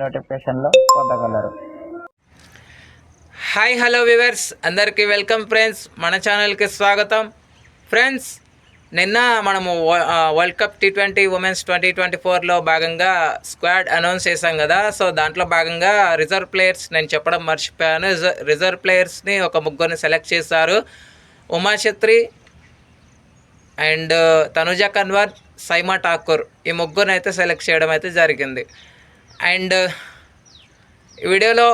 నోటిఫికేషన్లో పొందగలరు. Hi hello viewers అందరికీ వెల్కమ్ ఫ్రెండ్స్ మన ఛానల్కి స్వాగతం. ఫ్రెండ్స్ నిన్న మనము world cup T twenty women's twenty twenty ఫోర్లో భాగంగా స్క్వాడ్ అనౌన్స్ చేశాం కదా. సో దాంట్లో భాగంగా రిజర్వ్ ప్లేయర్స్ నేను చెప్పడం మర్చిపోయాను. రిజర్వ్ ప్లేయర్స్ని ఒక ముగ్గురిని సెలెక్ట్ చేశారు. ఉమాశత్రి అండ్ తనుజ కన్వర్ సైమా ఠాకూర్. ఈ ముగ్గురిని అయితే సెలెక్ట్ చేయడం అయితే జరిగింది. అండ్ ఈ వీడియోలో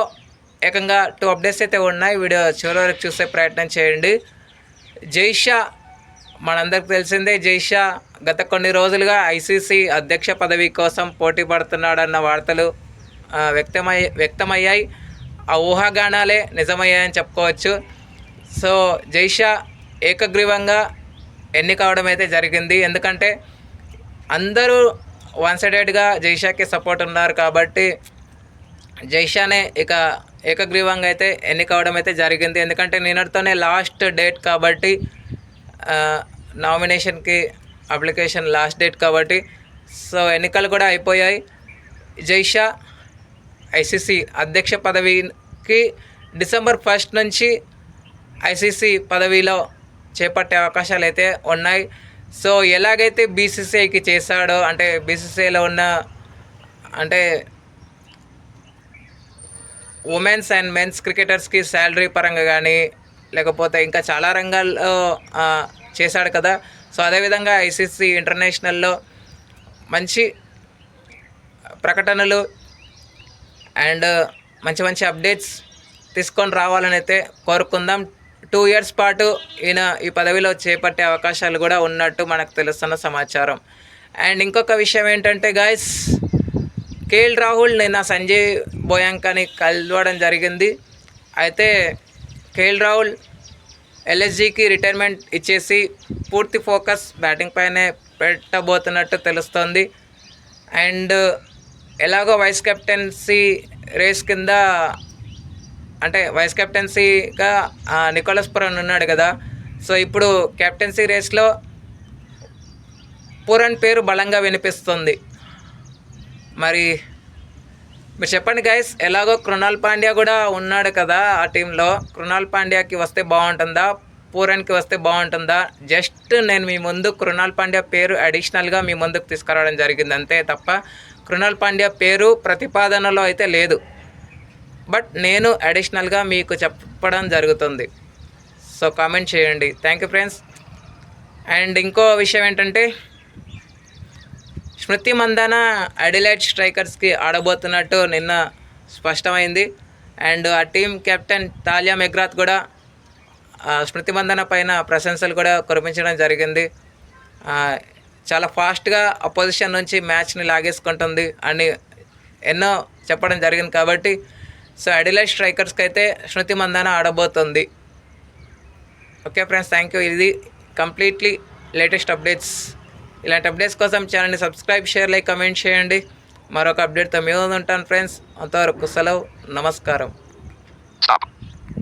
ఏకంగా టూ అప్డేట్స్ అయితే ఉన్నాయి. వీడియో చివరి వరకు చూసే ప్రయత్నం చేయండి. జైషా మనందరికి తెలిసిందే జైషా గత కొన్ని రోజులుగా ఐసీసీ అధ్యక్ష పదవి కోసం పోటీ పడుతున్నాడన్న వార్తలు వ్యక్తమై వ్యక్తమయ్యాయి. ఆ ఊహాగానాలే నిజమయ్యాయని చెప్పుకోవచ్చు. సో జైషా ఏకగ్రీవంగా ఎన్నికవడం అయితే జరిగింది. ఎందుకంటే అందరూ వన్ సైడెడ్గా జైషాకి సపోర్ట్ ఉన్నారు కాబట్టి జైషానే ఇక ఏకగ్రీవంగా అయితే ఎన్నిక అవడం అయితే జరిగింది. ఎందుకంటే నిన్నటితోనే లాస్ట్ డేట్ కాబట్టి నామినేషన్కి అప్లికేషన్ లాస్ట్ డేట్ కాబట్టి సో ఎన్నికలు కూడా అయిపోయాయి. జైషా ఐసీసీ అధ్యక్ష పదవికి డిసెంబర్ ఫస్ట్ నుంచి ఐసీసీ పదవిలో చేపట్టే అవకాశాలు అయితే ఉన్నాయి. సో ఎలాగైతే బీసీసీఐకి చేశాడో అంటే బీసీసీఐలో ఉన్న అంటే ఉమెన్స్ అండ్ మెన్స్ క్రికెటర్స్కి శాలరీ పరంగా కానీ లేకపోతే ఇంకా చాలా రంగాల్లో చేశాడు కదా. సో అదేవిధంగా ఐసీసీ ఇంటర్నేషనల్లో మంచి ప్రకటనలు అండ్ మంచి మంచి అప్డేట్స్ తీసుకొని రావాలని అయితే కోరుకుందాం. టూ ఇయర్స్ పాటు ఈయన ఈ పదవిలో చేపట్టే అవకాశాలు కూడా ఉన్నట్టు మనకు తెలుస్తున్న సమాచారం. అండ్ ఇంకొక విషయం ఏంటంటే గాయస్ కేఎల్ రాహుల్ నిన్న సంజయ్ బోయాంకాని కలవడం జరిగింది. అయితే కేఎల్ రాహుల్ ఎల్ఎస్జీకి రిటైర్మెంట్ ఇచ్చేసి పూర్తి ఫోకస్ బ్యాటింగ్ పైనే పెట్టబోతున్నట్టు తెలుస్తోంది. అండ్ ఎలాగో వైస్ కెప్టెన్సీ రేస్ కింద అంటే వైస్ కెప్టెన్సీగా నికోలస్ పురన్ ఉన్నాడు కదా. సో ఇప్పుడు కెప్టెన్సీ రేస్లో పురన్ పేరు బలంగా వినిపిస్తుంది. మరి మీరు చెప్పండి గైస్ ఎలాగో కృణాల్ పాండ్యా కూడా ఉన్నాడు కదా ఆ టీంలో కృణాల్ పాండ్యాకి వస్తే బాగుంటుందా? పూరన్కి వస్తే బాగుంటుందా? జస్ట్ నేను మీ ముందు కృణాల్ పాండ్యా పేరు అడిషనల్గా మీ ముందుకు తీసుకురావడం జరిగింది అంతే తప్ప కృణాల్ పాండ్యా పేరు ప్రతిపాదనలో అయితే లేదు. బట్ నేను అడిషనల్గా మీకు చెప్పడం జరుగుతుంది. సో కామెంట్ చేయండి. థ్యాంక్ యూ ఫ్రెండ్స్ అండ్ ఇంకో విషయం ఏంటంటే స్మృతి మందాన అడిలైట్ స్ట్రైకర్స్కి ఆడబోతున్నట్టు నిన్న స్పష్టమైంది. అండ్ ఆ టీం కెప్టెన్ తాలియా మెగ్రాత్ కూడా స్మృతి మందన పైన ప్రశంసలు కూడా కురిపించడం జరిగింది. చాలా ఫాస్ట్గా అపోజిషన్ నుంచి మ్యాచ్ని లాగేసుకుంటుంది అని ఎన్నో చెప్పడం జరిగింది కాబట్టి సో అడిలైట్ స్ట్రైకర్స్కి అయితే శృతి మందాన ఆడబోతుంది. ఓకే ఫ్రెండ్స్ థ్యాంక్ యూ ఇది కంప్లీట్లీ లేటెస్ట్ అప్డేట్స్ ఇలాంటి అప్డేట్స్ కోసం ఛానల్ని సబ్స్క్రైబ్ షేర్ లైక్ కమెంట్ చేయండి. మరొక అప్డేట్తో మేము ఉంటాను ఫ్రెండ్స్. అంతవరకు సెలవు. నమస్కారం.